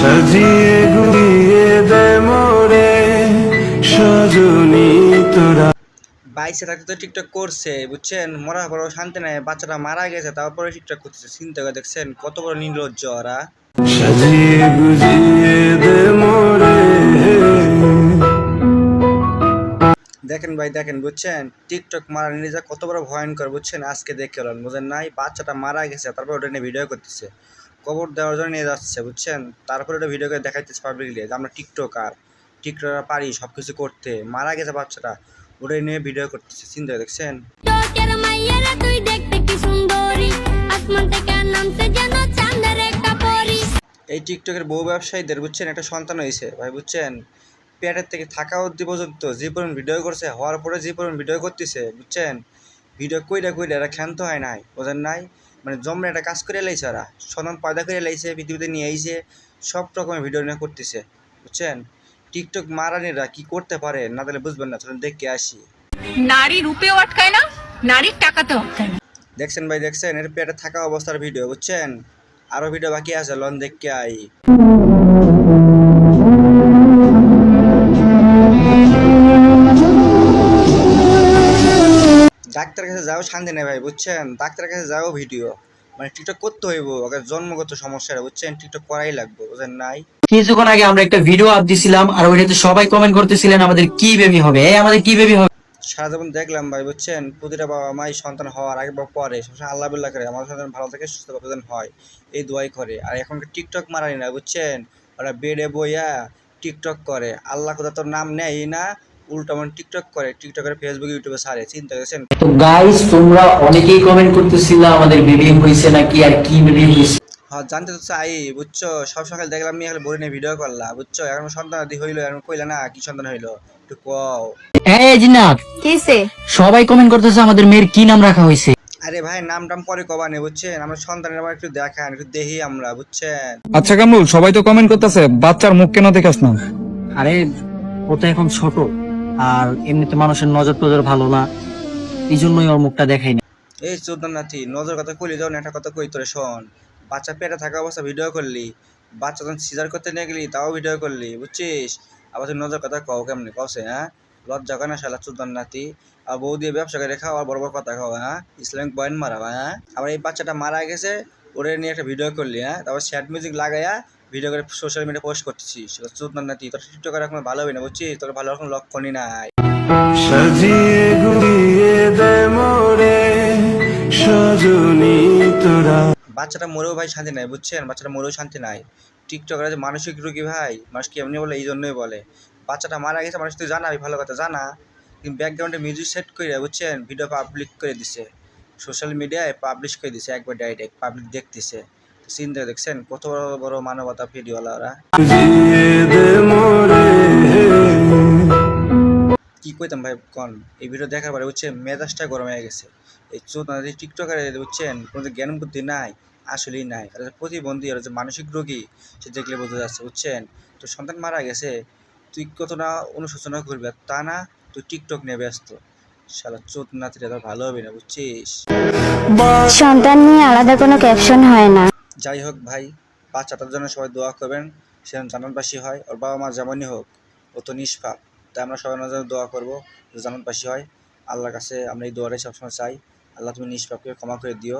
সাজিয়ে গুলিয়ে দে মোরে সজনী তোরা। বাইসে থাকতে তো টিকটক করছে বুঝছেন? মরার পরও শান্তি নাই বাচ্চাটা মারা গেছে তারপরে টিকটক করতেছে। চিন্তা করে দেখছেন কত বড় নির্লজ্জ ওরা। সাজিয়ে গুজিয়ে দে মোরে। দেখেন ভাই দেখেন বুঝছেন? টিকটক মারা নিজে কত বড় ভয়ঙ্কর বুঝছেন? আজকে দেখে বুঝেন নাই? বাচ্চাটা মারা গেছে তারপর ওটা নিয়ে ভিডিও করতেছে। কবর দেওয়ার জন্য নিয়ে যাচ্ছে বুঝছেন? তারপরে ওটা ভিডিও করে দেখাইতেছে পাবলিকলি যে আমরা টিকটকার টিকটকার পারি সব কিছু করতে মারা গেছে বাচ্চাটা ওটাই নিয়ে ভিডিও করতেছে চিন্তা দেখছেন? এই টিকটকের বহু ব্যবসায়ীদের বুঝছেন একটা সন্তান হয়েছে ভাই বুঝছেন? পেটের থেকে থাকা অবধি পর্যন্ত যে পরিমাণ ভিডিও করছে হওয়ার পরে যে পরিমাণ ভিডিও করতেছে বুঝছেন? ভিডিও কইরা কইরা এরা ক্ষান্ত হয় নাই ওদের নাই? মানে জমে একটা কাজ করে লাইছে ওরা সন্তান পয়দা করে লাইছে পৃথিবীতে নিয়ে আইছে সব রকমের ভিডিও নিয়ে করতেছে বুঝছেন? টিকটক মারানিরা কি করতে পারে না তাহলে বুঝবেন না চলুন দেখে আসি। নারী রূপেও আটকায় না নারীর টাকাতেও আটকায় না। দেখছেন ভাই দেখছেন? এর পেটে থাকা অবস্থার ভিডিও বুঝছেন? আরও ভিডিও বাকি আছে লন দেখে আই। ডাক্তার কাছে যাও শান্তি নেই ভাই বুঝছেন? ডাক্তারের কাছে যাও ভিডিও। মানে টিকটক করতে হইব ওকে জন্মগত সমস্যা বুঝছেন? টিকটক করাই লাগবে বুঝেন নাই? কিছুক্ষণ আগে আমরা একটা ভিডিও আপ দিছিলাম আর ওইটাতে সবাই কমেন্ট করতেছিলেন আমাদের কি বেবি হবে? এই আমাদের কি বেবি হবে? সারা জীবন দেখলাম ভাই বুঝছেন? প্রতিটা বাবা মাই সন্তান হওয়ার আগে বা পরে সবসময় আল্লাহ বিল্লাহ করে আমার সন্তান ভালো থাকে সুস্থ যেন হয় এই দোয়াই করে। আর এখন টিকটক মারানি না বুঝছেন? ওরা বেডে বইয়া টিকটক করে। আল্লাহ কোথা তোর নাম নেয় না? উল্টো মানে টিকটক করে টিকটকের ফেসবুক ইউটিউবে ছাড়ে চিন্তা করেছেন তো গাইস তোমরা অনেকেই কমেন্ট করতেছিল আমাদের বেবি হয়েছে নাকি আর কি বেবি হয়েছে হ্যাঁ জানতে তো চাই বুঝছ? সব সকাল দেখলাম নিয়ে খালি বই ভিডিও করলা বুঝছ? এখন সন্তান আদি হইল এখন কইলা না কি সন্তান হইল? একটু কও। এই জিনাত কিসে সবাই কমেন্ট করতেছে আমাদের মেয়ের কি নাম রাখা হয়েছে আরে ভাই নাম টাম পরে কবা নেই বুঝছেন? আমার সন্তানের আমার একটু দেখান একটু দেখি আমরা বুঝছেন? আচ্ছা কামরুল সবাই তো কমেন্ট করতেছে বাচ্চার মুখ কেন দেখাস না? আরে ও তো এখন ছোট। আর এমনিতে মানুষের নজর টজর ভালো না। এই জন্যই ওর মুখটা দেখাই না এই চোদ্দার নাথি নজর কথা কইলি যখন একটা কথা কই তোরে শোন। বাচ্চা পেটে থাকা অবস্থা ভিডিও করলি, বাচ্চা যখন সিজার করতে নিয়ে গেলি, তাও ভিডিও করলি, বুঝছিস? আবার তুই নজর কথা কও কেমনি কসে হ্যাঁ? লজ্জা করে না শালা চোদ্দার নাতি আর বউ দিয়ে ব্যবসা করে খাও, আর বড় বড় কথা খাও হ্যাঁ? ইসলামিক পয়েন্ট মারা হ্যাঁ? আবার এই বাচ্চাটা মারা গেছে ওরে নিয়ে একটা ভিডিও করলি হ্যাঁ? তারপর স্যাড মিউজিক লাগাইয়া ভিডিও করে সোশ্যাল মিডিয়া পোস্ট করতেছিস চোদ্দার নাতি তোর টিকটকার এখন ভালো হবে না বুঝছিস? তোর ভালো এখন লক্ষণই নাই। সাজিয়ে গুলিয়ে দে মোরে সজনী তোরা। বাচ্চাটা মরেও ভাই শান্তি নাই বুঝছেন? বাচ্চাটা মরেও শান্তি নাই। টিকটকরা যে মানসিক রোগী ভাই মানুষ কি এমনি বলে? এই জন্যই বলে। বাচ্চাটা মারা গেছে মানুষ তুই জানাবি ভালো কথা জানা। কিন্তু ব্যাকগ্রাউন্ডে মিউজিক সেট করে বুঝছেন? ভিডিও পাবলিক করে দিছে। সোশ্যাল মিডিয়ায় পাবলিশ করে দিছে, একবার ডাইরেক্ট পাবলিক দেখতেছে। চিন্তা দেখছেন, কত বড় বড় মানবতা মোরে কি কইতাম ভাই, কন? এই ভিডিও দেখার পরে বুঝছেন মেজাজটা গরম হয়ে গেছে। এই চোদ্দ টিকটকারে বুঝছেন কোনো জ্ঞান বুদ্ধি নাই, আসলেই নাই। যে প্রতিবন্ধী, আর যে মানসিক রোগী, সে দেখলে বোঝা যাচ্ছে, বুঝছেন? তো সন্তান মারা গেছে, তুই কতটা অনুশোচনা করবি, আর তা না, তুই টিকটক নিয়ে ব্যস্ত। শালা চোদ নাতিটা তোর ভালো হবে না বুঝছিস? সন্তান নিয়ে আলাদা কোনো ক্যাপশন হয় না। যাই হোক ভাই বাচ্চাটার জন্য সবাই দোয়া করবেন সে যেন জানানবাসী হয় ওর বাবা মা যেমনই হোক ও তো নিষ্পাপ। তাই আমরা সবাই জন্য দোয়া করব যে জানানবাসী হয়। আল্লাহর কাছে আমরা এই দোয়াটাই সবসময় চাই। আল্লাহ তুমি নিষ্পাপকে ক্ষমা করে দিও।